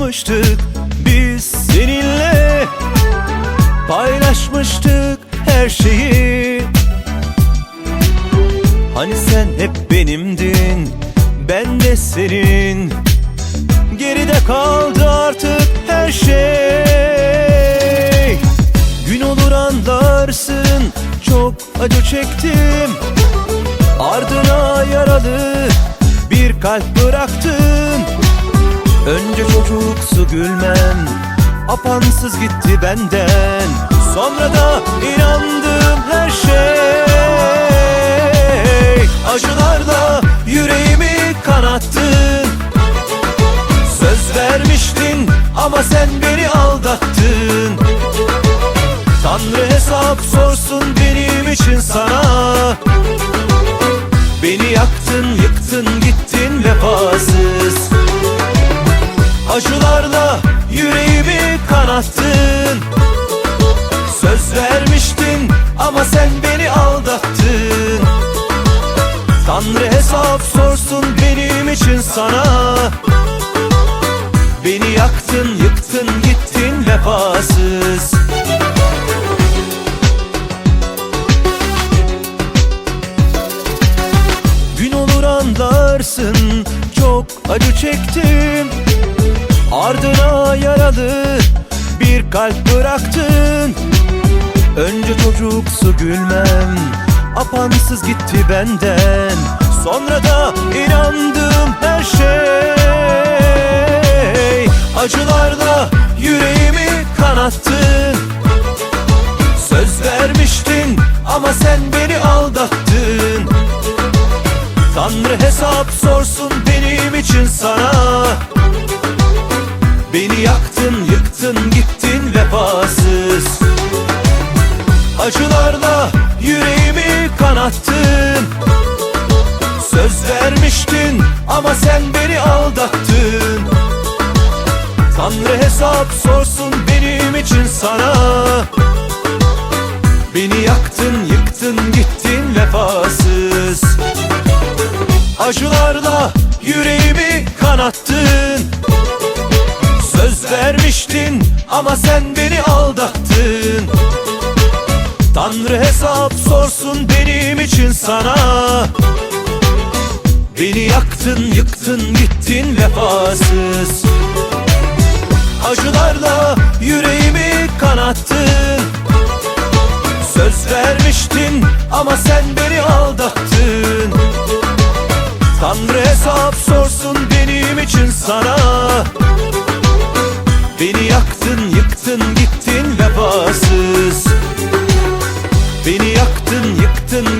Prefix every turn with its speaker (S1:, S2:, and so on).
S1: yaşamıştık biz seninle. Paylaşmıştık her şeyi. Hani sen hep benimdin ben de senin. Geride kaldı artık her şey. Gün olur anlarsın çok acı çektim. Ardına yaralı bir kalp bıraktın Önce çocuksu gülmem Apansız gitti benden. Sonra da inandım her şey. Acılarla yüreğimi kanattın Söz vermiştin ama sen beni aldattın. Tanrı hesap sorsun benim için sana. Beni yaktın yıktın gittin vefasız Acılarla yüreğimi kanattın. Söz vermiştin ama sen beni aldattın. Tanrı hesap sorsun benim için sana. Beni yaktın yıktın gittin vefasız. Gün olur anlarsın çok acı çektim Ardına yaralı bir kalp bıraktın. Önce çocuksu gülmem Apansız gitti benden. Sonra da inandım her şey. Acılarla yüreğimi kanattın. Söz vermiştin ama sen beni aldattın. Tanrı hesap sorsun benim için sana Beni yaktın yıktın gittin vefasız. Acılarla yüreğimi kanattın. Söz vermiştin ama sen beni aldattın. Tanrı hesap sorsun benim için sana. Beni yaktın yıktın gittin vefasız. Acılarla yüreğimi kanattın vermiştin ama sen beni aldattın. Tanrı hesap sorsun benim için sana. Beni yaktın yıktın gittin vefasız. Acılarla yüreğimi kanattın Söz vermiştin ama sen beni aldattın. Tanrı hesap sorsun benim için sana yıktın gittin vefasız. Beni yaktın yıktın